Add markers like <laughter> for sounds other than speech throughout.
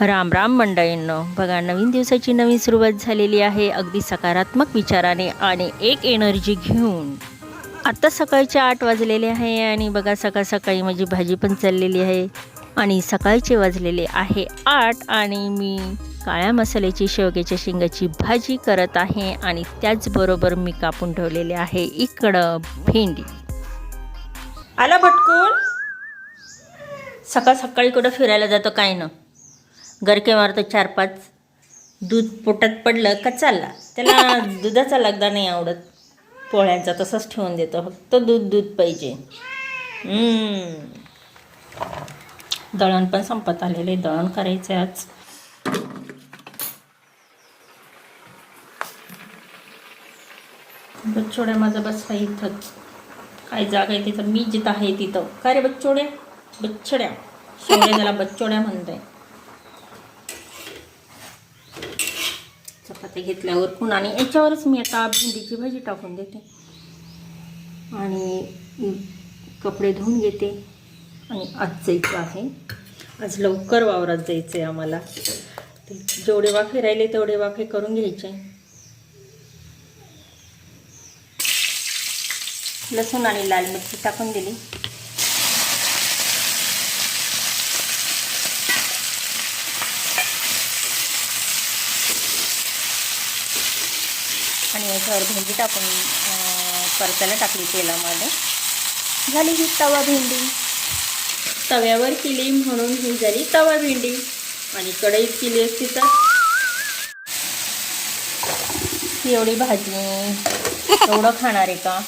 राम राम मंडळींनो. बघा नवीन दिवसाची नवीन सुरुवात झालेली आहे. अगदी सकारात्मक विचाराने आणि एक एनर्जी घेऊन. आत्ता सकाळचे आठ वाजलेले आहे आणि बघा सकाळ सकाळी माझी भाजी पण चाललेली आहे आणि सकाळचे वाजलेले आहे आठ आणि मी काळ्या मसाल्याची शेवग्याच्या शेंगाची भाजी करत आहे आणि त्याचबरोबर मी कापून ठेवलेले आहे इकडं भेंडी. आला भटकून? सकाळ सकाळी कुठं फिरायला जातो काय ना? गरके मारतो चार पाच दूध पोटात पडलं का चालला. त्याला दुधाचा लगदा नाही आवडत. पोळ्यांचा तसंच ठेवून देतो फक्त दूध दूध पाहिजे. हम्म. दळण पण संपत आलेले दळण करायचं आज. बच्चोड्या माझा बसला इथंच काय जागा आहे तिथं मी जिथं आहे तिथं. काय रे बच्चोड्या बच्चड्या शेवड्या त्याला बच्चोड्या म्हणताय. चपाती घेतल्यावर खूण आणि याच्यावरच मी आता भेंडीची भाजी टाकून देते. आणि कपडे धुवून घेते. आणि आज जायचं आहे. आज लवकर वावरात जायचं आहे आम्हाला जेवढे वाफे राहिले तेवढे वाफे करून घ्यायचे. लसूण आणि लाल मिरची टाकून दिली आणि याच्यावर भेंडी टाकून परतायला टाकली तेलामध्ये. झाली ही तवा भेंडी. तव्यावर केली म्हणून ही झाली तवा भेंडी. आणि कढईत केली असती तर? एवढी भाजी एवढं खाणार आहे का?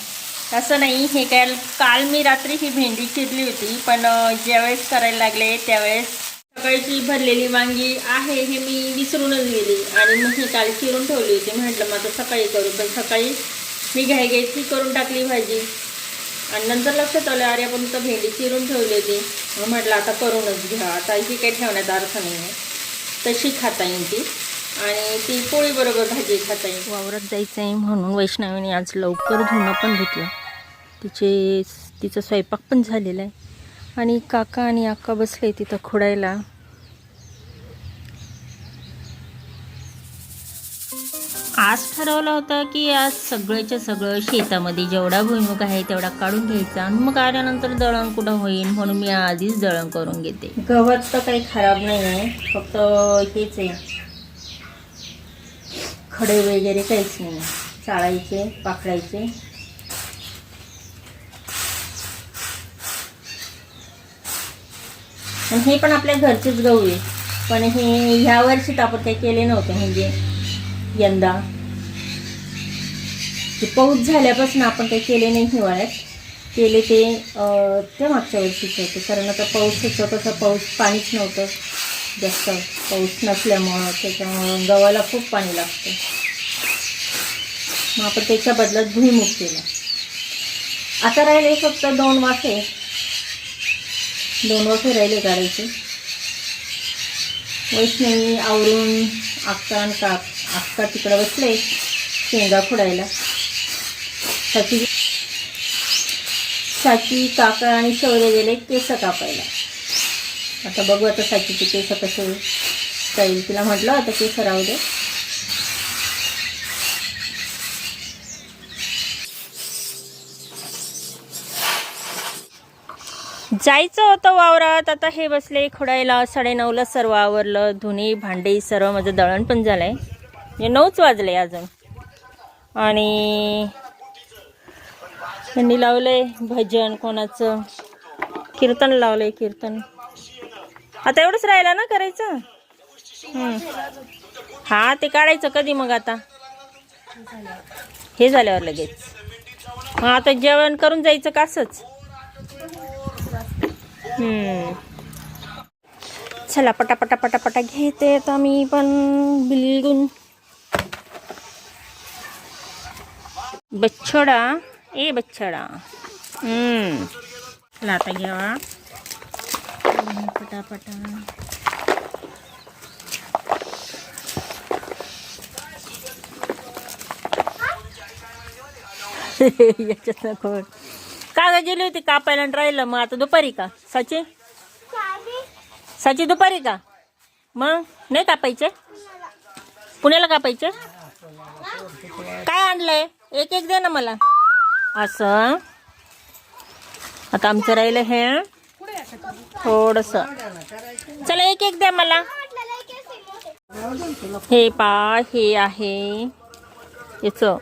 असं नाही हे काय काल मी रात्री ही भेंडी चिरली होती पण ज्यावेळेस करायला लागले त्यावेळेस सकाळची भरलेली वांगी आहे हे मी विसरूनच गेली. आणि मग ही काल चिरून ठेवली होती. म्हटलं माझं सकाळी करू. पण सकाळी मी घाईघाईत घ्यायची करून टाकली भाजी. आणि नंतर लक्षात आलं अरे आपण तर भेंडी चिरून ठेवली होती मग म्हटलं आता करूनच घ्या. आता ही काही ठेवण्यात अर्थ नाही आहे. तशी खाता येईल ती. आणि ती पोळीबरोबर भाजी खाता येईल. वावरात जायचं आहे म्हणून वैष्णवीने आज लवकर धुणं पण धुतलं. तिचे तिचं स्वयंपाक पण झालेला आहे. आणि काका आणि अक्का बसले तिथं खोडायला. आज ठरवलं होतं की आज सगळ्याच्या सगळं शेतामध्ये जेवढा भुईमुग आहे तेवढा काढून घ्यायचा आणि मग आल्यानंतर दळण कुठं होईल म्हणून मी आधीच दळण करून घेते. गवत तर काही खराब नाही आहे फक्त हेच आहे. खडे वगैरे काहीच नाही चाळायचे पाकडायचे हे पण आपल्या घरचेच गहू आहे. पण हे ह्या वर्षी तर आपण काही केले नव्हते म्हणजे यंदा. ते पाऊस झाल्यापासून आपण काही केले नाही हिवाळ्यात. केले ते त्या मागच्या वर्षीचं होतं. कारण आता पाऊस होतं तसं पाऊस पाणीच नव्हतं. जास्त पाऊस नसल्यामुळं त्याच्यामुळं गव्हाला खूप पाणी लागतं. मग आपण त्याच्या बदल्यात भुईमुग केला. आता राहिले फक्त दोन वाफे. दोन वाफे राहिले काढायचे वैष्णवी आवरून आक्का काप काक तिकडं बसले शेंगा फोडायला. साची साची काका आणि शौर्य गेले केस कापायला. आता बघू आता साचीचे केस कसे जाईल तिला म्हटलं आता केस राहू दे. जायचं होतं वावरात आता हे बसले खोडायला साडेनऊला सर्व आवरलं धुणी भांडी सर्व माझं दळण पण झालं आहे म्हणजे नऊच वाजले अजून. आणि त्यांनी लावलंय भजन कोणाचं? कीर्तन लावलंय कीर्तन. आता एवढंच राहिलं ना करायचं? हां हा ते काढायचं कधी मग आता? हे झाल्यावर लगेच. मग आता जेवण करून जायचं का असंच? हम्म. चला पटापटा पटापटा घेते आता मी पण बिलगुन. बच्छडा? ए बच्छडा. हम्म. चला आता घ्यावा पटापटा. <laughs> याच्यात नको. का ग गेली होती कापायला आणि राहिलं. मग आता दुपारी का? साची? साची दुपारी का? मग? नाही कापायचे? पुण्याला कापायचे? काय आणलंय? एक एक दे ना मला. असं. आता आमचं राहिलं हे. थोडस. चला एक एक द्या मला. हे पा हे आहे. याचं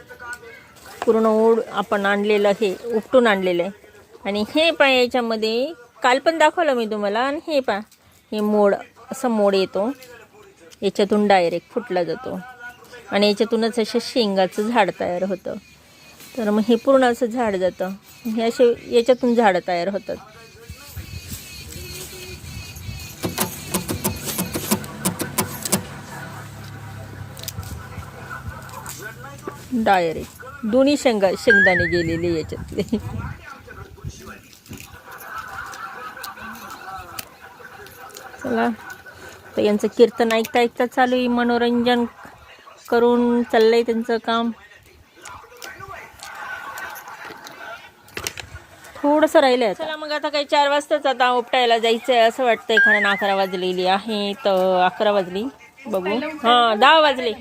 पूर्ण ओढ आपण आणलेलं हे उपटून आणलेलं आहे. आणि हे पा याच्यामध्ये काल पण दाखवलं मी तुम्हाला. आणि हे पा हे मोड असं मोड येतो. याच्यातून डायरेक्ट फुटला जातो. आणि याच्यातूनच असे शेंगाचं झाड तयार होतं. तर मग हे पूर्ण असं झाड जातं. हे असे याच्यातून झाडं तयार होतात. डायरेक्ट. दोन्ही शेंगा शेंगदाणे गेलेले याच्यातले. चला. तर यांचं कीर्तन ऐकता ऐकता चालू आहे. मनोरंजन करून चाललंय त्यांचं काम. थोडंसं राहिलंय चला मग आता काही चार वाजताच आता उपटायला जायचंय असं वाटतंय कारण अकरा वाजलेली आहे तर अकरा वाजली. बघू. हां दहा वाजले.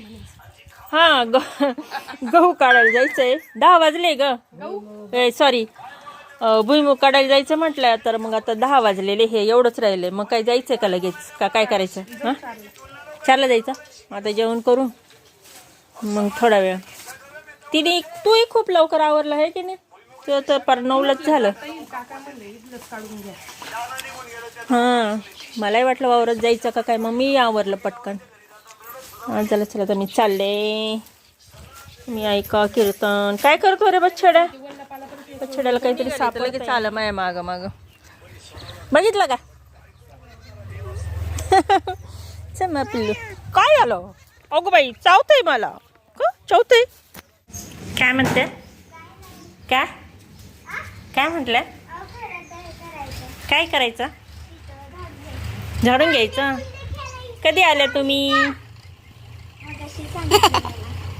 हां ग गहू काढायला जायचंय. दहा वाजले ग. सॉरी भुईमुग काढायला जायचं म्हटलं तर मग आता दहा वाजलेले हे एवढंच राहिले मग काय जायचंय का लगेच? का काय करायचं? हां? चारला जायचं? आता जेवण करू? मग थोडा वेळ. तिने तूही खूप लवकर आवरला आहे की नाही? ते तर पर नऊलाच झालं. हां मलाही वाटलं वावरत जायचं का काय मग मी आवरलं पटकन. हां चला चला तर मी चालले. मी ऐका कीर्तन. काय करतो रे बच्छड्या बच्छड्याला काहीतरी साप लगेच आलं माया माग माग. बघितलं का? <laughs> चल मग पिल्लू काय आलं? अगो बाई चावतंय मला. का? चावतंय. काय म्हणते? काय काय म्हटलं? काय करायचं? झाडून घ्यायचं. कधी आल्या तुम्ही?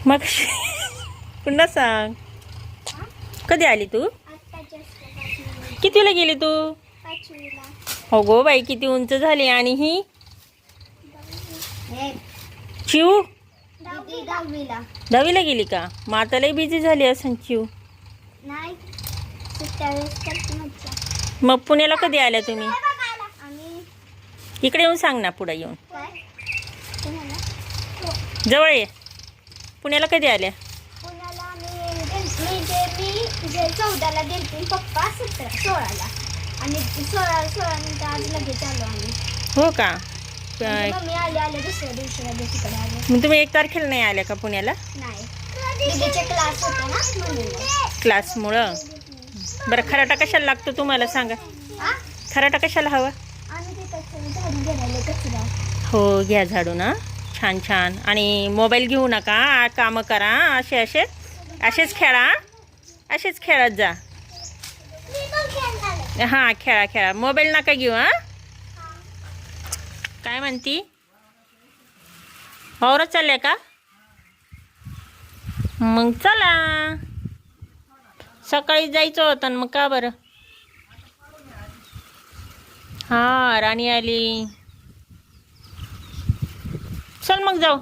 मग पुन्हा सांग. कधी आली तू? कितीला गेली तू? हो गो बाई किती उंच झाली आणि ही? चिऊ? दहावीला. दहावीला गेली का? मग आता लई बिझी झाली असं चिऊ. नाही करते मग पुण्याला कधी आल्या तुम्ही? इकडे येऊन सांग ना पुढे येऊन. काय? पुण्याला? जवळ ये. पुण्याला कधी आल्या? पुण्याला आम्ही गेल- मी जे मी जे चौदाला गेलते पप्पा सतरा सोळाला. आणि सोळा सोळा नंतर आज लगेच आलो आम्ही. हो का? अं, मम्मी आले आले दुसऱ्या दिवशी लगेच तिकडे आले. मग तुम्ही एक तारखेला नाही आल्या का पुण्याला? नाही. दीदीचे क्लास होते ना म्हणून क्लासमुळं? बरं खराटा कशाला लागतो तुम्हाला सांगा? हा? खराटा कशाला हवा? आम्ही तिथं झाडून गेलेले कचरा हो घ्या झाडू ना. छान छान. आणि मोबाईल घेऊ नका आ- कामं करा असे असे. असेच खेळा. असेच खेळत जा. हां खेळा खेळा. मोबाईल नका घेऊ हां. काय म्हणती? औरच चालले का? मग चला. सकाळी जायचं होतं ना मग का बरं? हां राणी आली. चल मग जाऊ.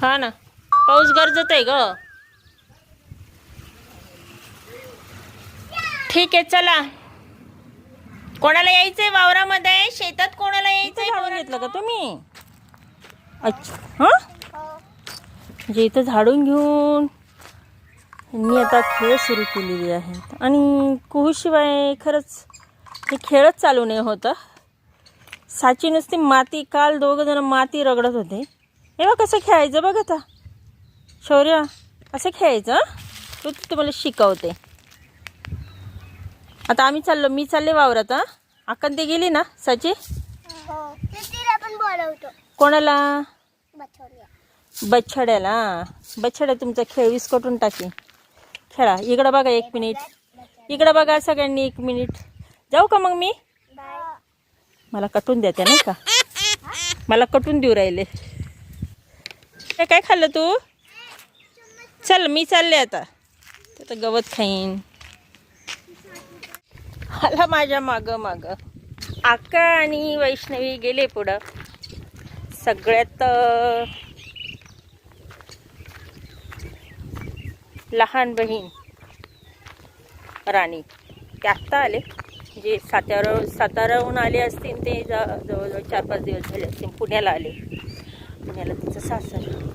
हा ना पाऊस गरजत आहे ग. ठीक आहे चला. कोणाला यायचंय वावरामध्ये? शेतात कोणाला यायचंय झाडून घेतलं का तुम्ही? अच्छा. हां? म्हणजे इथं झाडून घेऊन मी आता खेळ सुरू केलेली आहेत आणि कुहूशिवाय खरंच हे खेळच चालू नाही होतं साची नुसती माती काल दोघं जण माती रगडत होते. हे बघ कसं खेळायचं बघ आता. शौर्य असं खेळायचं? तू तुम्हाला शिकवते. आता आम्ही चाललो मी चालले वावरात हां? अक्कन ते गेली ना साची? हो कोणाला? बछड्याला बछड्या तुमचा खेळ विस्कटून टाकी. खेळा इकडं बघा एक मिनिट इकडं बघा सगळ्यांनी एक मिनिट जाऊ का मग मी? मला कटून द्या त्या नाही का? मला कटून देऊ राहिले. काय खाल्लं तू? चल मी चालले आता. आता गवत खाईन. आला माझ्या माग माग. आका आणि वैष्णवी गेले पुढं. सगळ्यात लहान बहीण राणी. ते आत्ता आले. जे सातारा साताराहून आले असतील ते ज- जवळजवळ चार पाच दिवस झाले असतील. पुण्याला आले. पुण्याला तिचं सासर.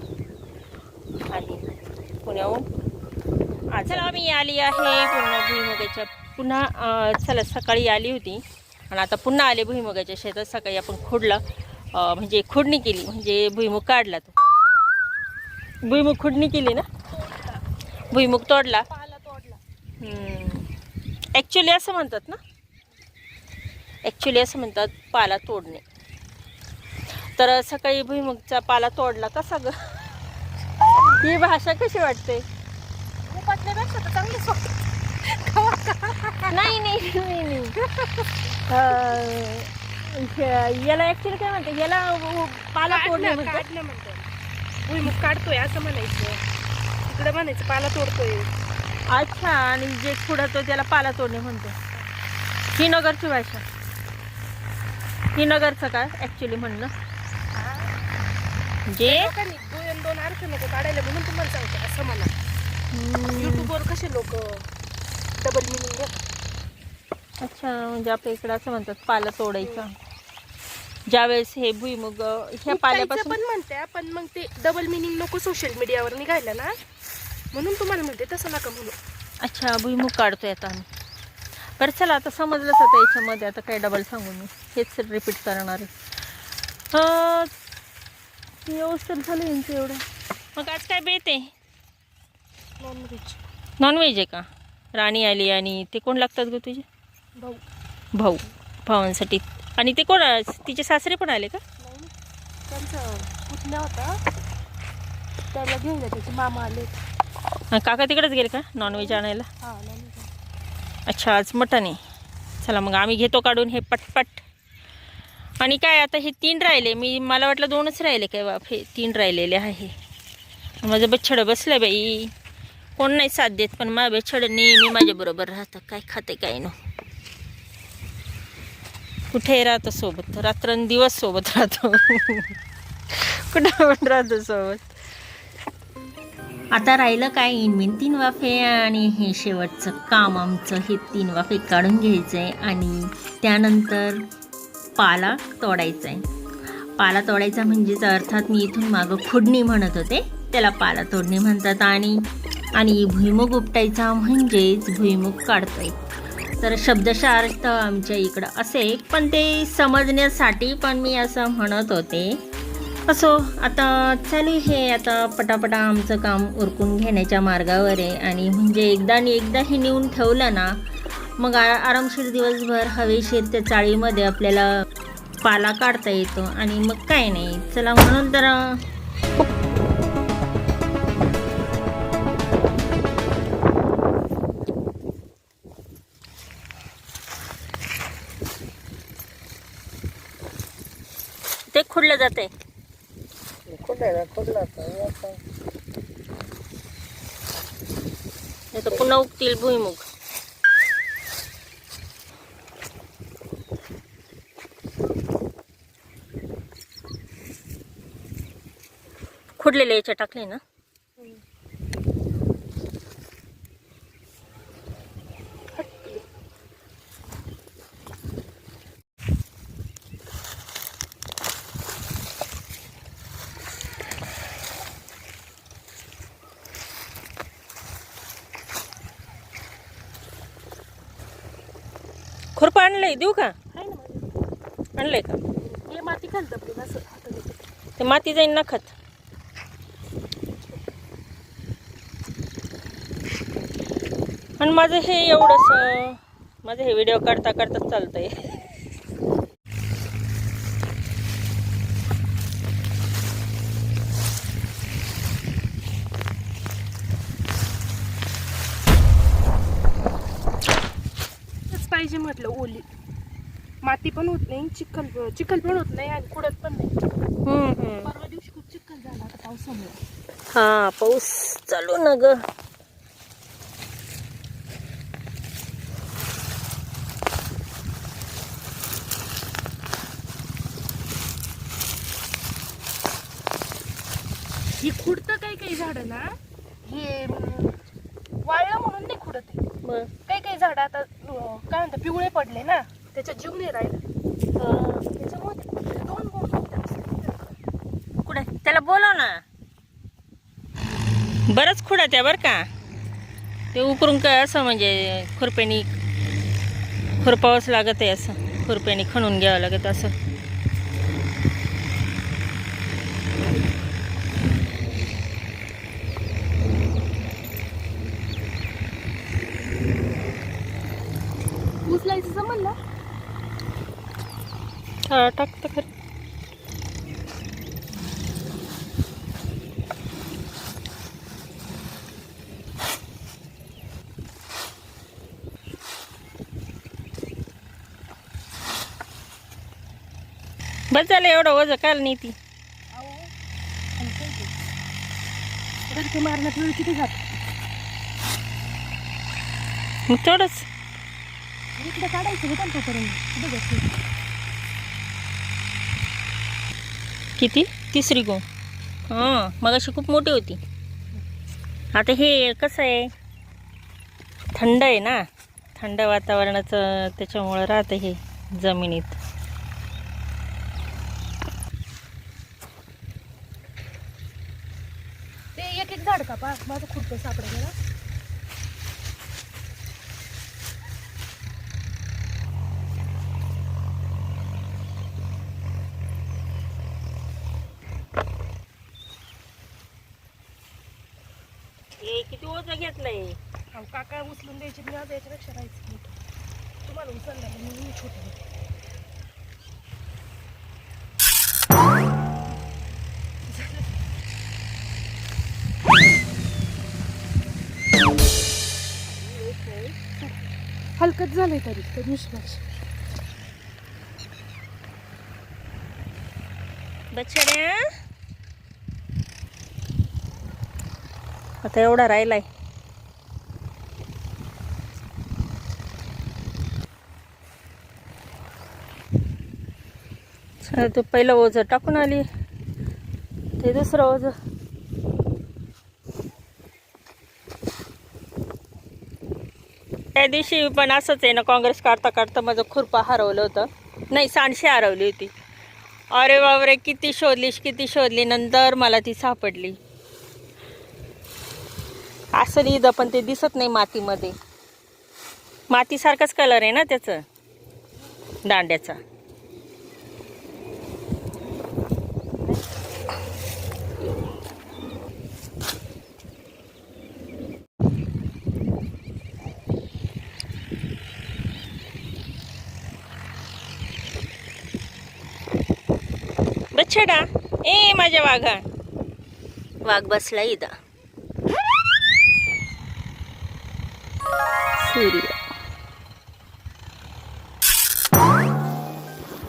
आणि पुण्याहून आज आम्ही आली आहे. पूर्ण भुईमुगाच्या पुन्हा चला सकाळी आली होती. आणि आता पुन्हा आले भुईमुगाच्या शेतात. सकाळी आपण खोडलं म्हणजे खोडणी केली म्हणजे भुईमुग काढला तो. भुईमुग खोडणी केली ना? भुईमुग तोडला. पाला तोडला ॲक्च्युली असं म्हणतात ना? ॲक्च्युली असं म्हणतात पाला तोडणे. तर सकाळी भुईमुगचा पाला तोडला कसा ग? ही भाषा कशी वाटते? चांगली सोपी नाही नाही नाही नाही. अं, हे- याला ॲक्च्युली काय म्हणते याला पाला तोडणे काढणं म्हणतात. भुईमुग काढतोय असं म्हणायचं. तिकडे म्हणायचं पाला तोडतोय. अच्छा आणि जे खुडतो त्याला पाला तोडणे म्हणतो. ही नगरची भाषा. ही नगरचं काय ॲक्च्युली म्हणणं? जे? लोकांनी दोन दोन अर्थ नको काढायला म्हणून तुम्हाला सांगते असं म्हणा. युट्यूबवर कसे लोक डबल मिनिंग अच्छा म्हणजे आपल्या इकडे असं म्हणतात पाला तोडायचा. ज्यावेळेस हे भुईमुग ह्या पाल्यापासून पण म्हणते पण मग ते डबल मिनिंग नको सोशल मीडियावर निघायला ना. म्हणून तुम्हाला म्हणते तसं नका म्हणू. अच्छा भुईमुग काढतोय आता आम्ही. बरं चला आता समजलंच आता याच्यामध्ये. आता काय डबल सांगू मी. हेच रिपीट करणार आहे. व्यवस्थित झालं यांचं एवढं. मग आज काय बेत आहे? नॉनव्हेज नॉनव्हेज आहे का? राणी आली आणि ते कोण लागतात ग तुझे? भाऊ. भाऊ भावांसाठी. आणि ते कोण तिचे सासरे पण आले का? त्यांचा पुतण्या होता. त्याला घेऊन त्याचे मामा आले. काका तिकडेच गेले का? नॉनव्हेज आणायला? हा अच्छा आज मटन आहे. चला मग आम्ही घेतो काढून हे पटपट. आणि काय आता हे तीन राहिले. मी मला वाटलं दोनच राहिले काय बाप हे तीन राहिलेले आहे. माझं बच्छड बसलं बाई. कोण नाही साथ देत पण माझं बच्छड नेहमी माझ्याबरोबर राहतं काय खाते काय न कुठे राहतो सोबत. रात्रंदिवस सोबत राहतो. <laughs> कुठं पण राहतो सोबत? आता राहिलं काय? इनमिन तीन वाफे आणि हे शेवटचं काम आमचं हे तीन वाफे काढून घ्यायचं आहे आणि त्यानंतर पाला तोडायचा आहे पाला तोडायचा म्हणजेच अर्थात मी इथून मागं खुडणी म्हणत होते. त्याला पाला तोडणी म्हणतात आणि आणि भुईमुग उपटायचा म्हणजेच भुईमुग काढतोय. तर शब्दशः अर्थ आमच्या इकडं असे पण ते समजण्यासाठी पण मी असं म्हणत होते. असो आता चालू हे आता पटापटा आमचं काम उरकून घेण्याच्या मार्गावर आहे. आणि म्हणजे एकदा आणि एकदा हे नेऊन ठेवलं ना मग आ आरामशीर दिवसभर हवेशीर त्या चाळीमध्ये आपल्याला पाला काढता येतो. आणि मग काय नाही चला म्हणून तर जाते. तर पुन्हा उगतील भुईमुग. खुडलेले याच्या टाकले ना? खुरपं आणलंय देऊ का आहे ना. आणलंय का हे माती असं हाताने. ते माती जाईन ना खत आणि माझं हे एवढंसं माझं हे व्हिडिओ काढता काढता चालतंय माती पण होत नाही चिखल चिखल पण होत नाही आणि कुडत पण नाही. परवा दिवशी खूप चिखल हा पाऊस चालू ना ग. ही खुडत काही काही झाड ना हे वाळलं म्हणून नाही खुडत काही काही झाड आता काय म्हणतात पिवळे पडले ना. त्याच्यात जीव नाही राहिला. त्याच्यामुळे ते दोन बोंड कुठे? त्याला बोलव ना. बरंच खुडा त्या बरं का. ते उकरून काय असं म्हणजे खुरप्यानी खुरपावंच लागत आहे असं. खुरप्यानी खणून घ्यावं लागत असं. हा टाकतं खरं बस झालं एवढं वजन काल नाही ती. घरचे मारण्यात वेळ किती जात मग तेवढंच. इकडे काढायचं होतं आमच्याकडून बघ कुठे जायचं? किती? तिसरी गो. हां मग अशी खूप मोठी होती. आता हे कसं आहे? थंड आहे ना? थंड वातावरणाचं त्याच्यामुळं राहतं हे जमिनीत. ते एक एक झाड का पा माझं खूप सापडेल हे ओझं घेतलंय अहो काका उचलून द्यायची मी आज याच्यापेक्षा राहायचं मोठं तुम्हाला उचललं मी मी छोटं हलकत झालंय तरी ते मिश्रण बछड्या. आता एवढा राहिलाय. तो पहिलं ओझं टाकून आली. ते दुसरं ओझं. त्या दिवशी पण असंच आहे ना काँग्रेस काढता काढता माझं खुरपा हरवलं होतं. नाही सांडशी हरवली होती. अरे बाबरे किती शोधलीस किती शोधली नंतर मला ती सापडली. असं इथं पण ते दिसत नाही मातीमध्ये. मातीसारखाच कलर आहे ना त्याचं दांड्याचा. बच्छडा ए माझ्या वाघा वाघ बसला इथं. सूर्य.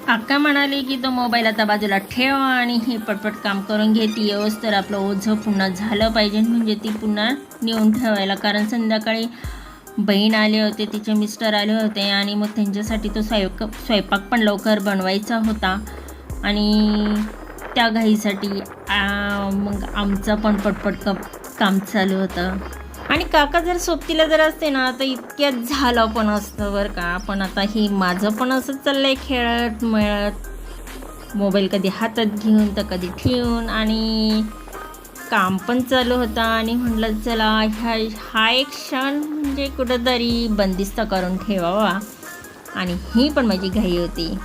अक्का म्हणाली की तो मोबाईल आता बाजूला ठेव आणि हे पटपट काम करून घे. ती येऊस तर आपलं ओझं पुन्हा झालं पाहिजे. म्हणजे ती पुन्हा नेऊन ठेवायला. कारण संध्याकाळी बहीण आले होते तिचे मिस्टर आले होते आणि मग त्यांच्यासाठी तो स्वयंपाक स्वयंपाक पण लवकर बनवायचा होता. आणि त्या घाईसाठी मग आमचं पण पटपट कप काम चालू होतं. आणि काका जर सोबतीला जर असते ना तर इतक्यात झालं पण असतं बरं का. पण आता हे माझं पण असंच आहे खेळत मिळत. मोबाईल कधी हातात घेऊन तर कधी ठेवून. आणि काम पण चालू होतं आणि म्हटलं चला ह्या हा एक क्षण म्हणजे कुठंतरी बंदिस्त करून ठेवावा. आणि ही पण माझी घाई होती.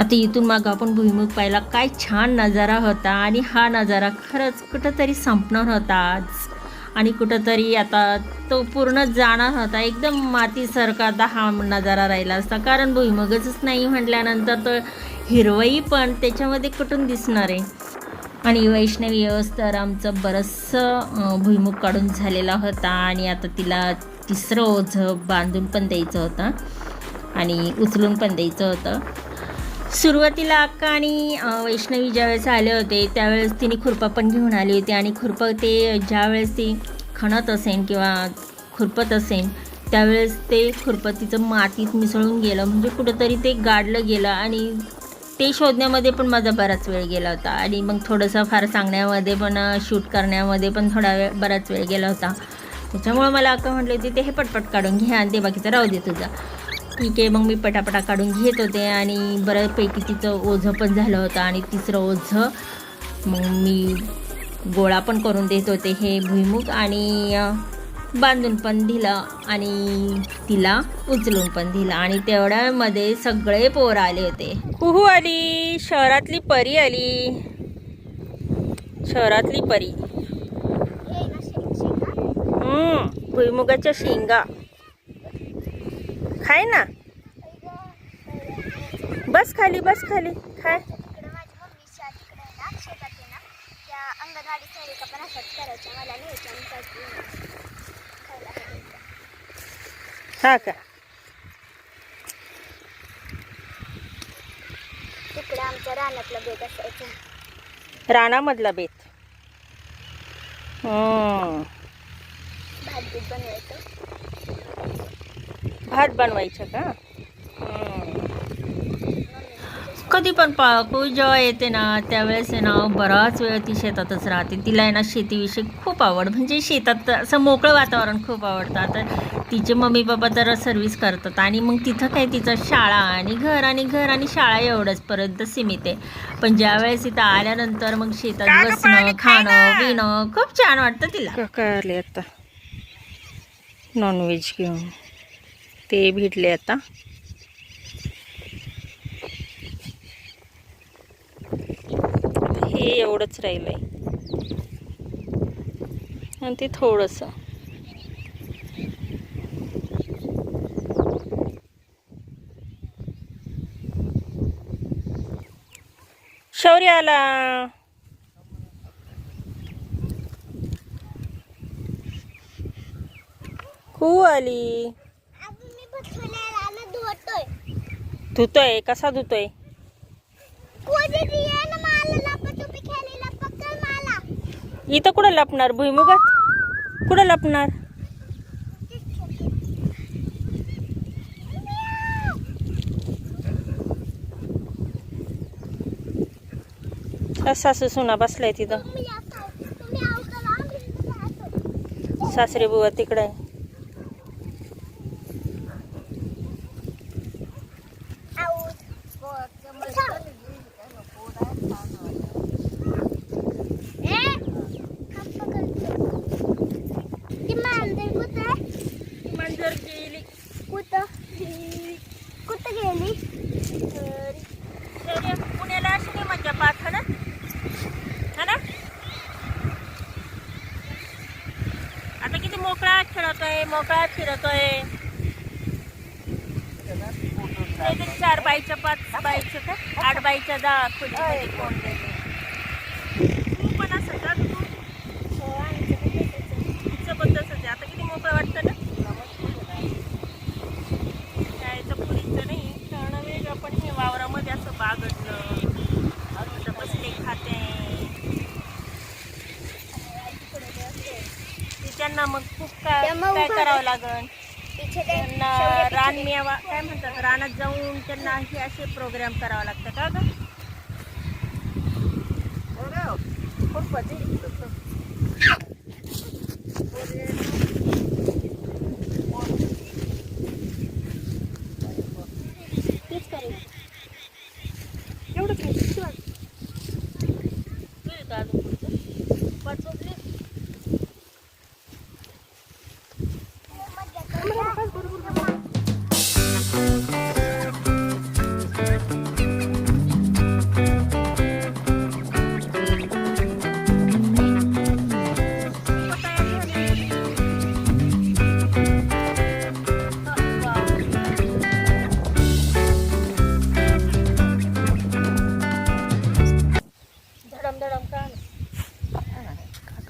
आता इथून मागं आपण भुईमुग पाहिला. काय छान नजारा होता आणि हा नजारा खरंच कुठंतरी संपणार होता आज. आणि कुठंतरी आता तो पूर्ण जाणार होता. एकदम मातीसारखा आता हा नजारा राहिला असता. कारण भुईमुगच नाही म्हटल्यानंतर तर हिरवई पण त्याच्यामध्ये कुठून दिसणार आहे? आणि वैष्णवी येऊस तर आमचं बरंचसं भुईमुग काढून झालेला होता. आणि आता तिला तिसरं ओझं बांधून पण द्यायचं होतं. आणि उचलून पण द्यायचं होतं. सुरुवातीला अक्का आणि वैष्णवी ज्यावेळेस आले होते त्यावेळेस तिने खुरपा पण घेऊन आली होती. आणि खुरपं ते ज्यावेळेस ती खणत असेन किंवा खुरपत असेन त्यावेळेस ते खुरपं तिचं मातीत मिसळून गेलं. म्हणजे कुठंतरी ते गाडलं गेलं आणि ते शोधण्यामध्ये पण माझा बराच वेळ गेला होता. आणि मग थोडंसं फार सांगण्यामध्ये पण शूट करण्यामध्ये पण थोडा वेळ बराच वेळ गेला होता. त्याच्यामुळं मला अक्का म्हटली होती ते हे पटपट काढून घ्या आणि ते बाकीचं राहू दे तुझा. ठीक आहे मग मी पटापटा काढून घेत होते आणि बऱ्यापैकी तिचं ओझं पण झालं होतं आणि तिसरं ओझं मग मी गोळा पण करून देत होते हे भुईमुग आणि बांधून पण दिलं आणि तिला उचलून पण दिलं आणि तेवढ्यामध्ये सगळे पोरं आले होते. कुहू आली शहरातली परी आली शहरातली परी. हे भुईमुगाच्या शेंगा. खाय ना. बस खाली बस खाली. खाय. हा का? तिकडे आमच्या रानातला बेट असायचा. रानामधला बेत. हम्म. भात बीत बनवायचं. भात बनवायचं का. कधी पण पाकू जेव्हा येते ना त्यावेळेस आहे ना बराच वेळ ती शेतातच राहते. तिला आहे ना शेतीविषयी खूप आवड म्हणजे शेतात असं मोकळं वातावरण खूप आवडतं. आता तिचे मम्मी पप्पा तर सर्व्हिस करतात आणि मग तिथं काय तिचं शाळा आणि घर आणि घर आणि शाळा एवढंच पर्यंत सीमित आहे. पण ज्यावेळेस इथं आल्यानंतर मग शेतात बसणं खाणं पिणं खूप छान वाटतं तिला. काय आले आता. नॉनव्हेज घेऊन. ते भेटले आता. हे एवढंच राहिलं आहे आणि ते थोडंसं. शौर्य आला. कू आली अजून मी बसवल्या रानात धुवतोय धुतोय कसा धुतोय? कोणी ये ना मला लपाछपी खेळायला पकड मला. इथं कुठं लपणार? भुईमुगात? कुठं लपणार? सासू सुना बसलाय तिथं. तुम्ही आता तुम्ही अवकाला आम्ही जातो सासरे बुवा तिकडे आहे. आऊट ए खप्प करतो ती मांजर कुठं मांजर गेली कुठं कुठं गेली शौर्य, पुण्याला अशी नाही मजा पाहत हा ना हा ना आता किती मोकळा खेळतोय मोकळा फिरतोय काहीतरी चार बाईच्या पाच बाईचं का आठ बाईच्या दहा खोलीमध्ये कोण देते तू पण असं का तू तिचं पण तसंच आहे आता किती मोकळं वाटतं ना शाळेचं पुरीचं नाही करणं वेगळं पण हे वावरामध्ये असं बागडलं असं बसले खाते त्यांना मग खूप काय त्या मग ते त्यांना शेवटे रान पिछे- मियावा काय म्हणतात? रानात जाऊन त्यांना हे असे प्रोग्राम करावं लागतं का? ग तीच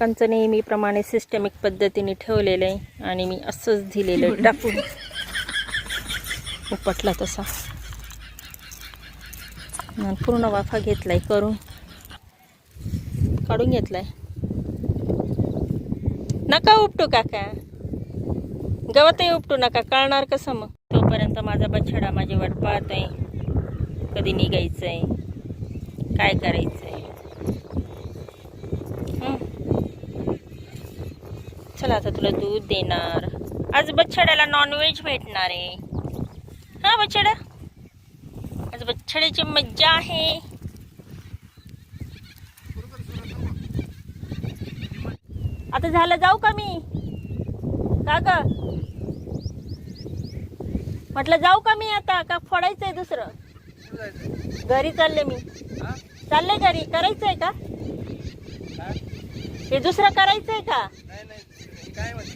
काकांचं नेहमीप्रमाणे सिस्टमिक पद्धतीने ठेवलेलं आहे आणि मी असंच दिलेलं आहे <laughs> टाकून. उपटला तसा. पूर्ण वाफा घेतलाय करून. काढून घेतलाय. नका उपटू काका. गवतही उपटू नका. कळणार कसं मग? तोपर्यंत माझा बछडा माझी वाट पाहत आहे कधी निघायचंय? काय करायचंय हं? चला आता तुला दूध देणार. आज बच्छड्याला नॉनव्हेज भेटणार आहे. हा बच्छड्या आज बच्छड्याची मज्जा आहे. आता झालं जाऊ का मी? का ग? म्हटलं जाऊ का मी आता? का फोडायचंय दुसरं? घरी चालले मी. चालले घरी? करायचंय का? हे दुसरं करायचंय का?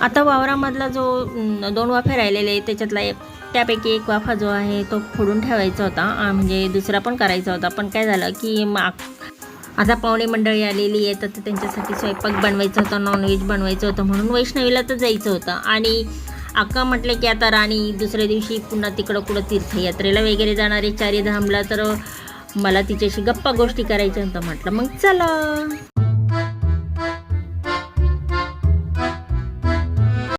आता वावरामधला जो दोन वाफे राहिलेले त्याच्यातला एक त्यापैकी एक वाफा जो आहे तो फोडून ठेवायचा होता. म्हणजे दुसरा पण करायचा होता. पण काय झालं की मग आता पाहुणे मंडळी आलेली आहे तर ते त्यांच्यासाठी स्वयंपाक बनवायचा होता नॉनव्हेज बनवायचं होतं. म्हणून वैष्णवीला तर जायचं होतं. आणि अक्का म्हटले की आता राणी दुसऱ्या दिवशी पुन्हा तिकडं कुठं तीर्थयात्रेला वगैरे जाणारे चारी धामला तर मला तिच्याशी गप्पा गोष्टी करायच्या होत्या म्हटलं मग चला.